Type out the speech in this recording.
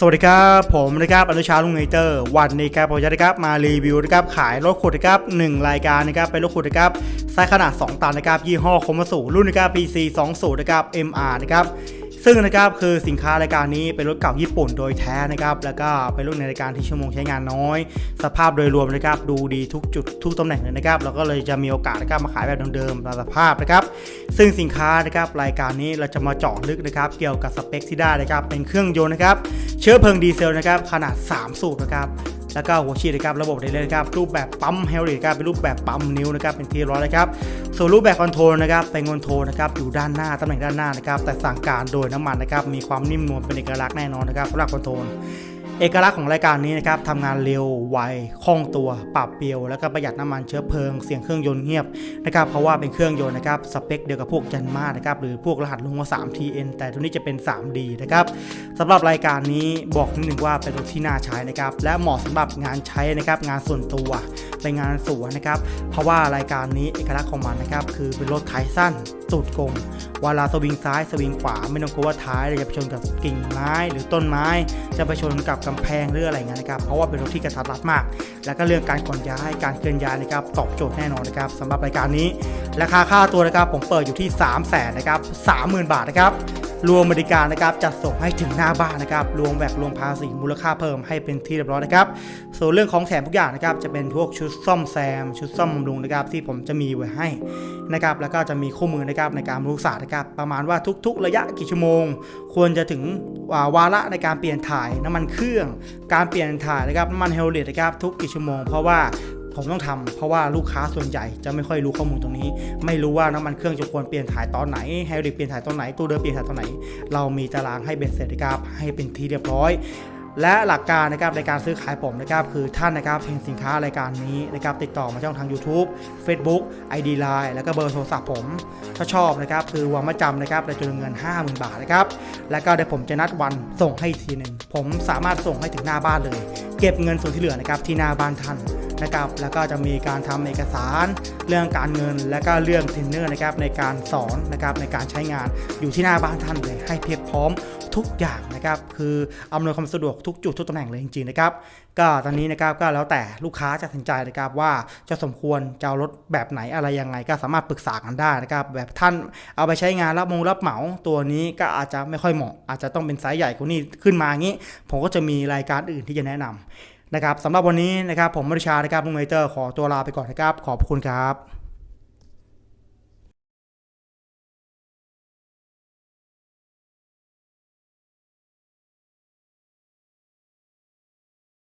สวัสดีครับ ผมนะครับอนุชาลุงเนเตอร์วันนี้ครับผมจะนะครับมารีวิวนะครับขายรถขุดนะครับหนึ่งรายการนะครับเป็นรถขุดนะครับไซส์ขนาด 2 ตันนะครับยี่ห้อคอมสูรุ่นนะครับ PC 20นะครับ MR นะครับ ซึ่งนะครับคือสินค้ารายการนี้เป็นรถเก่าญี่ปุ่นโดยแท้นะครับแล้วก็เป็นรุ่นในรายการที่ชั่วโมงใช้งานน้อย สภาพโดยรวมนะครับดูดีทุกจุดทุกตำแหน่งเลยนะครับเราก็เลยจะมีโอกาสนะครับมาขายแบบเดิมๆตามสภาพนะครับซึ่งสินค้านะครับรายการนี้เราจะมาเจาะลึกนะครับเกี่ยวกับสเปคที่ได้นะครับเป็นเครื่องยนต์นะครับเชื้อเพลิงดีเซลนะครับขนาด 3 สูบนะครับ แล้วก็หัวฉีดนะครับระบบไดเลยนะครับรูปแบบปั๊มเฮลิครับเป็นรูปแบบปั๊มนิ้วนะครับเป็นที่ร้อยเลยครับส่วนรูปแบบคอนโทรลนะครับเป็นคอนโทรลนะครับอยู่ด้านหน้าตำแหน่งด้านหน้านะครับแต่สั่งการโดยน้ำมันนะครับมีความนิ่มนวลเป็นเอกลักษณ์แน่นอนนะครับสำหรับคอนโทรล เอกลักษณ์ของรายการนี้นะครับทำงานเร็ว ไว คล่องตัว ปรับเปรียว แล้วก็ประหยัดน้ำมันเชื้อเพลิง เสียงเครื่องยนต์เงียบนะครับ เพราะว่าเป็นเครื่องยนต์นะครับ สเปคเดียวกับพวกยันมานะครับ หรือพวกรหัสลงว่า 3TN แต่ตัวนี้จะเป็น 3D นะครับสำหรับรายการนี้บอกนิดนึงว่าเป็นรถที่น่าใช้นะครับ และเหมาะสำหรับงานใช้นะครับ งานส่วนตัว เป็นงานสวนนะครับ เพราะว่ารายการนี้เอกลักษณ์ของมันนะครับ คือเป็นรถท้ายสั้นสูตรกลมเวลาสวิงซ้ายสวิงขวา ไม่ต้องกลัวว่าท้ายจะไปชนกับกิ่งไม้หรือต้นไม้ จะไปชนกับกำแพงหรืออะไรเงี้ยนะครับ เพราะว่าเป็นรถที่กระทัดรัดมาก แล้วก็เรื่องการขนย้ายการเคลื่อนย้ายนะครับตอบโจทย์แน่นอนนะครับสำหรับรายการนี้ ราคาค่าตัวนะครับผมเปิดอยู่ที่ 3 0 0แสนนะครับ30,000บาทนะครับรวมบริการนะครับจัดส่งให้ถึงหน้าบ้านนะครับรวมแบบรวมภาษีมูลค่าเพิ่มให้เป็นที่เรียบร้อยนะครับ ส่วนเรื่องของแถมทุกอย่างนะครับจะเป็นพวกชุดซ่อมแซม ชุดซ่อมบำรุงนะครับที่ผมจะมีไว้ให้นะครับแล้วก็จะมีคู่มือนะครับในการบำรุงศาสตร์นะครับประมาณว่าทุก ๆ ระยะกี่ชั่วโมง ควรจะถึงวาระในการเปลี่ยนถ่ายน้ำมันเครื่อง การเปลี่ยนถ่ายนะครับน้ำมันเฮลเลตนะครับทุกกี่ชั่วโมง เพราะว่า ผมต้องทำเพราะว่าลูกค้าส่วนใหญ่จะไม่ค่อยรู้ข้อมูลตรงนี้ ไม่รู้ว่าน้ำมันเครื่องจะควรเปลี่ยนถ่ายตอนไหนเฮลเลตเปลี่ยนถ่ายตอนไหนตู้เดิมเปลี่ยนถ่ายตอนไหน เรามีตารางให้เบ็ดเสร็จนะครับให้เป็นที่เรียบร้อยและหลักการนะครับในการซื้อขายผมนะครับคือท่านนะครับเห็นสินค้ารายการนี้นะครับติดต่อมาช่องทาง YouTube Facebook ID Line แล้วก็เบอร์โทรศัพท์ผม ถ้าชอบนะครับคือวางมาจำนะครับในจำนวนเงิน 50,000 บาทนะครับแล้วก็เดี๋ยวผมจะนัดวันส่งให้ทีหนึ่งผมสามารถส่งให้ถึงหน้าบ้านเลย เก็บเงินส่วนที่เหลือนะครับที่หน้าบ้านท่าน นะครับ แล้วก็จะมีการทำเอกสารเรื่องการเงิน และก็เรื่องเทรนเนอร์นะครับในการสอนนะครับในการใช้งานอยู่ที่หน้าบ้านท่านเลยให้เพียบพร้อมทุกอย่างนะครับ คืออำนวยความสะดวกทุกจุดทุกตำแหน่งเลยจริงๆนะครับ ก็ตอนนี้นะครับก็แล้วแต่ลูกค้าจะตัดสินใจนะครับว่าจะสมควรจะเอารถแบบไหนอะไรยังไง ก็สามารถปรึกษากันได้นะครับ แบบท่านเอาไปใช้งานรับมงรับเหมาตัวนี้ก็อาจจะไม่ค่อยเหมาะ อาจจะต้องเป็นไซส์ใหญ่กว่านี้ขึ้นมางี้ ผมก็จะมีรายการอื่นที่จะแนะนำ นะครับสำหรับวันนี้นะครับผมมริชานะครับลุงเมเตอร์ขอตัวลาไปก่อนนะครับ ขอบคุณครับ